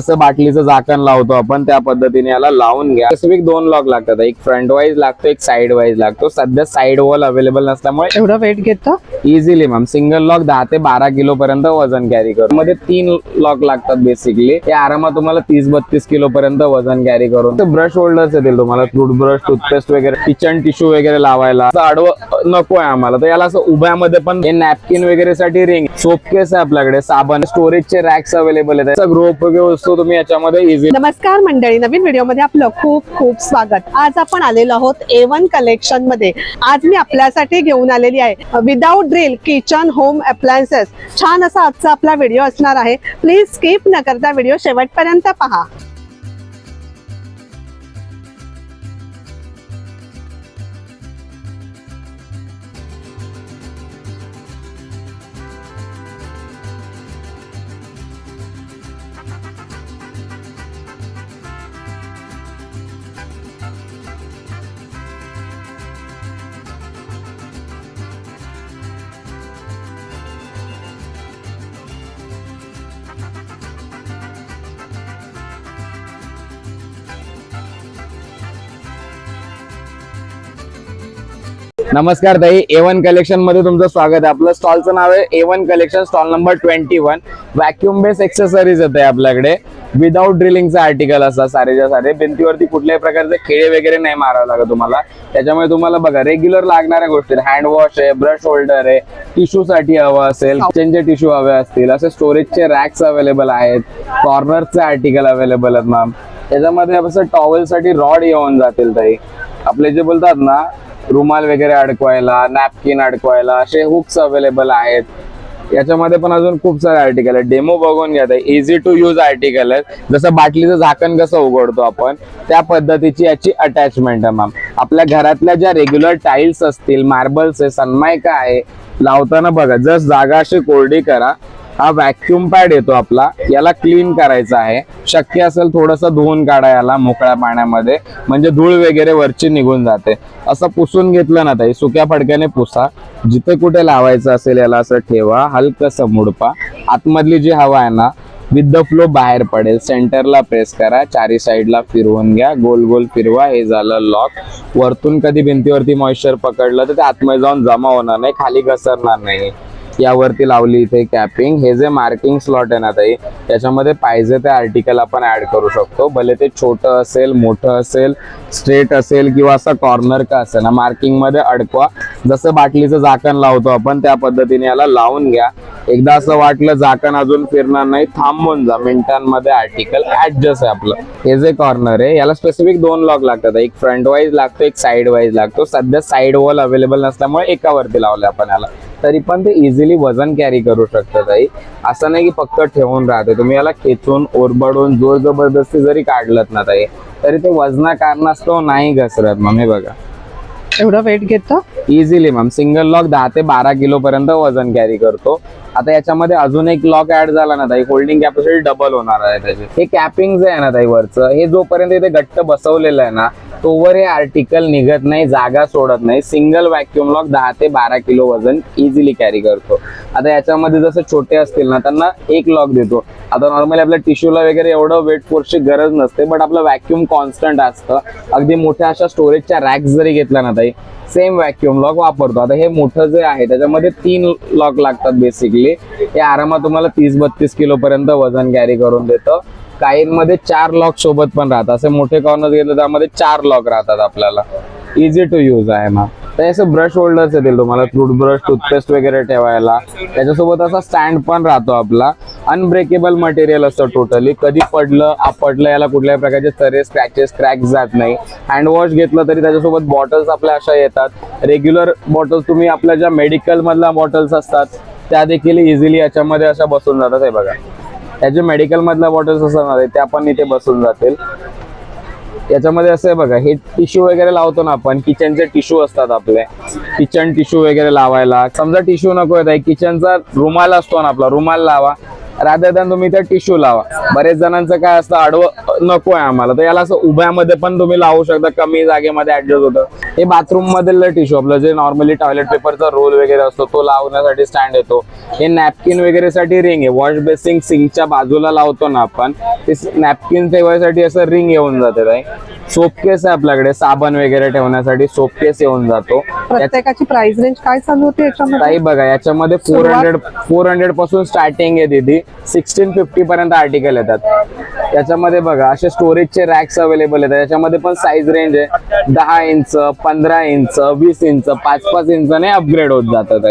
असं बाटलीचं झाकण लावतो आपण त्या पद्धतीने याला लावून घ्या. स्पेसिफिक दोन लॉक लागतात. एक फ्रंट वाईज लागतो एक साइड वाईज लागतो. सध्या साइड वॉल अवेलेबल नसल्यामुळे एवढं वेट घेतं इझिली मॅम सिंगल लॉक दहा ते बारा किलो पर्यंत वजन कॅरी. करतो मध्ये तीन लॉक लागतात बेसिकली हे आरामात तुम्हाला तीस बत्तीस किलो पर्यंत वजन कॅरी करून. ब्रश होल्डर्स येतील तुम्हाला. टूथब्रश टूथपेस्ट वगैरे किचन टिश्यू वगैरे लावायला. असं आडवं नको आहे आम्हाला. तर याला असं उभ्यामध्ये पण हे नॅपकिन वगैरे साठी रिंग सोप केस आहे आपल्याकडे. साबण स्टोरेजचे रॅक्स अवेलेबल आहेत. ग्रोप वगैरे सो तुम्ही याच्यामध्ये इझी नमस्कार मंडळी नवीन व्हिडिओमध्ये आपलं खूप खूप स्वागत. आज आपण आलेलो आहोत ए वन कलेक्शनमध्ये. आज मी आपल्यासाठी घेऊन आलेली आहे without drill kitchen home appliances छान असा आजचा आपला व्हिडिओ असणार आहे. प्लीज स्किप न करता व्हिडिओ शेवटपर्यंत पहा. नमस्कार ताई ए वन कलेक्शनमध्ये तुमचं स्वागत आहे. आपलं स्टॉलचं नाव आहे A one collection stall number twenty one vacuum base accessories येते आपल्याकडे. विदाऊट ड्रिलिंगचा आर्टिकल असतात सारेच्या सारे. भिंतीवरती कुठल्याही प्रकारचे खेळे वगैरे नाही मारावं लागत तुम्हाला. त्याच्यामुळे तुम्हाला बघा रेग्युलर लागणाऱ्या गोष्टी हँड वॉश आहे ब्रश होल्डर आहे टिश्यू साठी हवं असेल किचनचे टिश्यू हवे असतील असे स्टोरेजचे रॅक्स अवेलेबल आहेत कॉर्नरचे आर्टिकल अवेलेबल आहेत मॅम त्याच्यामध्ये असं टॉवेल साठी रॉड येऊन जातील ताई. आपले जे बोलतात ना रुमाल वगैरे अडकवायला नॅपकिन अडकवायला असे हुक्स अवेलेबल आहेत. याच्यामध्ये पण अजून खूप सारे आर्टिकल आहेत. डेमो बघून घ्या इझी टू यूज आर्टिकल आहेत. जसं बाटलीचं झाकण कसं उघडतो आपण त्या पद्धतीची याची अटॅचमेंट आहे मॅम आपल्या घरातल्या ज्या रेग्युलर टाईल्स असतील मार्बल्स आहे सनमायका आहे लावताना बघा. जस्ट जागा अशी कोरडी करा. हा व्हॅक्युम पॅड येतो आपला. याला क्लीन करायचा आहे. शक्य असेल थोडस धुवून काढा याला मोकळ्या पाण्यामध्ये. म्हणजे धूळ वगैरे वरची निघून जाते. असं पुसून घेतलं ना ताई सुक्या फडक्याने पुसा. जिथे कुठे लावायचं असेल याला असं ठेवा. हलकसं मुडपा. आतमधली जी हवा आहे ना विथ द फ्लो बाहेर पडेल. सेंटरला प्रेस करा. चारी साईडला फिरवून घ्या. गोल गोल फिरवा. हे झालं लॉक वरतून कधी भिंतीवरती मॉइश्चर पकडलं तर ते आतमध्ये जाऊन जमा होणार नाही. खाली घसरणार नाही. यावरती लावली इथे कॅपिंग हे जे मार्किंग स्लॉट आहे ना ताई त्याच्यामध्ये पाहिजे ते आर्टिकल आपण ऍड करू शकतो. भले ते छोटं असेल मोठं असेल स्ट्रेट असेल किंवा असं कॉर्नर का असेल ना मार्किंगमध्ये अडकवा. जसं बाटलीचं झाकण लावतो आपण त्या पद्धतीने याला लावून घ्या. एकदा असं वाटलं झाकण अजून फिरणार नाही थांबून जा. मिनिटांमध्ये आर्टिकल ऍडजस्ट आहे आपलं. हे जे कॉर्नर आहे याला स्पेसिफिक दोन लॉक लागतात एक फ्रंट वाईज लागतो एक साईड वाईज लागतो. सध्या साईड वॉल अवेलेबल नसल्यामुळे एकावरती लावलं आपण याला. तरी पण ते इझिली वजन कॅरी करू शकतं ताई. असं नाही की फक्त ठेवून राहते. तुम्ही याला खेचून ओरबडून जोर जबरदस्ती जरी काढलत ना ताई तरी ते वजना कारणास्तव नाही घसरत मग हे बघा. एवढं वेट घेतं? इझिली मॅम सिंगल लॉक दहा ते बारा किलो पर्यंत वजन कॅरी करतो. आता याच्यामध्ये अजून एक लॉक ऍड झाला ना ताई होल्डिंग कॅपॅसिटी डबल होणार आहे त्याची. हे कॅपिंग जे आहे ना ताई वरचं हे जोपर्यंत इथे घट्ट बसवलेलं आहे ना तोवर हे आर्टिकल निघत नाही जागा सोडत नाही. सिंगल व्हॅक्युम लॉक दहा ते बारा किलो वजन इझिली कॅरी करतो. आता याच्यामध्ये जसं छोटे असतील ना त्यांना एक लॉक देतो. आता नॉर्मली आपल्या टिश्यूला वगैरे एवढं वेट फोर्सची गरज नसते बट आपलं व्हॅक्युम कॉन्स्टंट असतं. अगदी मोठ्या अशा स्टोरेजच्या रॅक्स जरी घेतल्या ना ताई सेम व्हॅक्युम लॉक वापरतो. आता हे मोठं जे आहे त्याच्यामध्ये तीन लॉक लागतात बेसिकली हे आरामात तुम्हाला तीस बत्तीस किलो पर्यंत वजन कॅरी करून देतं. काहींमध्ये चार लॉक सोबत पण राहतात. असे मोठे कॉर्नर घेतले त्यामध्ये चार लॉक राहतात आपल्याला. इझी टू यूज आहे ना. तर असं ब्रश होल्डर्स येतील तुम्हाला. टूथब्रश टूथपेस्ट वगैरे ठेवायला. त्याच्यासोबत असा स्टँड पण राहतो आपला. अनब्रेकेबल मटेरियल असतं टोटली कधी पडलं आपटलं याला कुठल्याही प्रकारचे तरे स्क्रॅचेस क्रॅक जात नाही. हँड वॉश घेतलं तरी त्याच्यासोबत बॉटल्स आपल्या अशा येतात. रेग्युलर बॉटल्स तुम्ही आपल्या ज्या मेडिकल मधल्या बॉटल्स असतात त्या देखील इझिली याच्यामध्ये अशा बसून जातात हे बघा. याचे मेडिकल मधल्या बॉटल्स असणार आहे त्या पण इथे बसून जातील. याच्यामध्ये असं आहे बघा हे टिश्यू वगैरे लावतो ना आपण किचनचे टिश्यू असतात आपले. किचन टिश्यू वगैरे लावायला. समजा टिश्यू नको येत आहे किचनचा रुमाल असतो ना आपला रुमाल लावा. राधा तुम्ही त्या टिश्यू लावा. बरेच जणांचं काय असतं आडवं नको आहे आम्हाला. तर याला असं उभ्यामध्ये पण तुम्ही लावू शकता कमी जागेमध्ये ऍडजस्ट होतं. हे बाथरूम मधलं टिश्यू आपलं जे नॉर्मली टॉयलेट पेपरचा रोल वगैरे असतो तो लावण्यासाठी स्टँड येतो. हे नॅपकिन वगैरे साठी रिंग आहे वॉश बेसिंग सिंकच्या बाजूला लावतो ना आपण ते नॅपकिन ठेवायसाठी असं रिंग येऊन जाते ताई सोप केस आहे आपल्याकडे. साबण वगैरे ठेवण्यासाठी सोप केस येऊन जातो. प्रत्येकाची प्राइस रेंज काय चालू होती याच्यामध्ये? ताई बघा याच्यामध्ये फोर हंड्रेड फोर हंड्रेडपासून स्टार्टिंग आहे दिदी. सिक्स्टीन फिफ्टी पर्यंत आर्टिकल येतात. याच्यामध्ये बघा असे स्टोरेजचे रॅक्स अवेलेबल आहेत याच्यामध्ये पण साईज रेंज आहे. दहा इंच पंधरा इंच वीस इंच पाच पाच इंचाने अपग्रेड होत जातात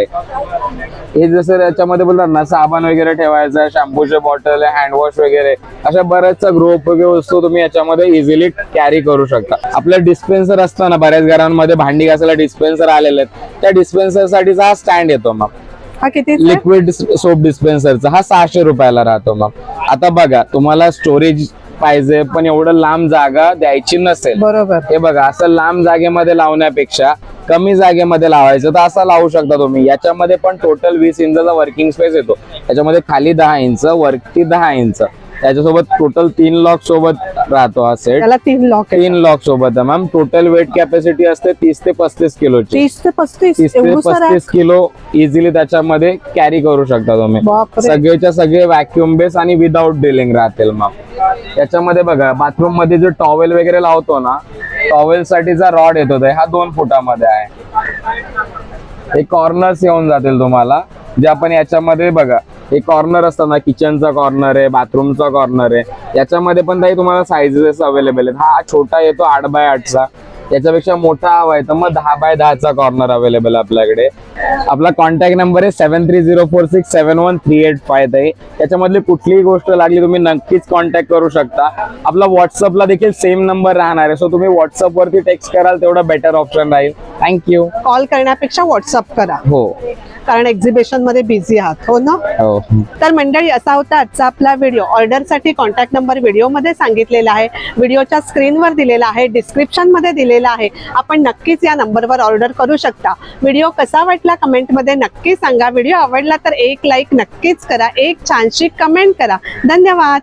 हे जसं याच्यामध्ये बोलतात ना साबण वगैरे ठेवायचं शॅम्पूचे बॉटल हँडवॉश वगैरे अशा बऱ्याचशा ग्रोप वगैरे वस्तू तुम्ही याच्यामध्ये इझिली कॅरी करू शकता. आपलं डिस्पेन्सर असतं ना बऱ्याच घरांमध्ये भांडी घासायला डिस्पेन्सर आलेले आहेत. त्या डिस्पेन्सर साठीचा हा स्टँड येतो मग. हा किती लिक्विड सोप डिस्पेन्सरचा हा सहाशे रुपयाला राहतो मग. आता बघा तुम्हाला स्टोरेज पाहिजे पण एवढं लांब जागा द्यायची नसेल. बरोबर. हे बघा असं लांब जागेमध्ये लावण्यापेक्षा कमी जागेमध्ये लावायचं तर असं लावू शकता तुम्ही. याच्यामध्ये पण टोटल वीस इंचचा वर्किंग स्पेस येतो. याच्यामध्ये खाली दहा इंच वरती दहा इंच. त्याच्यासोबत टोटल तीन लॉक सोबत राहतो हा सेट त्याला तीन लॉक तीन लॉक सोबत आहे. मॅम टोटल वेट कॅपॅसिटी असते तीस ते पस्तीस किलोची. तीस ते पस्तीस तीस ते एवढं सर पस्तीस किलो इझिली त्याच्यामध्ये कॅरी करू शकता तुम्ही. बापरे. सगळेच्या सगळे व्हॅक्युम बेस आणि विदाऊट ड्रिलिंग राहतील मग याच्यामध्ये बघा बाथरूममध्ये जो टॉवेल वगैरे लावतो ना टॉवेल साठीचा रॉड येतो ते हा दोन फुटामध्ये आहे. हे कॉर्नर्स येऊन जातील तुम्हाला. जे आपण याच्यामध्ये बघा हे कॉर्नर असतात ना किचनचा कॉर्नर आहे बाथरूमचा कॉर्नर आहे. याच्यामध्ये पण काही तुम्हाला साईजेस अवेलेबल आहेत. हा छोटा येतो आठ बाय आठचा. याच्यापेक्षा मोठा हवा आहे तर मग दहा बाय दहाचा कॉर्नर अवेलेबल आपल्याकडे. आपला कॉन्टॅक्ट नंबर आहे seven three zero four six seven one three eight five आहे त्याच्यामधली कुठलीही गोष्ट लागली तुम्ही नक्कीच कॉन्टॅक्ट करू शकता. आपला व्हॉट्सअपला देखील सेम नंबर राहणार आहे. सो तुम्ही व्हॉट्सअपवरती टेक्स्ट कराल तेवढा बेटर ऑप्शन राहील. थँक्यू कॉल करण्यापेक्षा व्हॉट्सअप करा. हो. कारण एक्झिबिशनमध्ये बिझी आहात हो ना? हो. तर मंडळी असा होता आजचा आपला व्हिडिओ ऑर्डरसाठी कॉन्टॅक्ट नंबर व्हिडिओमध्ये सांगितलेला आहे. व्हिडिओच्या स्क्रीनवर दिलेला आहे. डिस्क्रिप्शनमध्ये दिलेला आहे. आपण नक्कीच या नंबरवर ऑर्डर करू शकता. व्हिडिओ कसा वाटला कमेंटमध्ये नक्की सांगा. व्हिडिओ आवडला तर एक लाईक नक्कीच करा. एक छानशी कमेंट करा. धन्यवाद.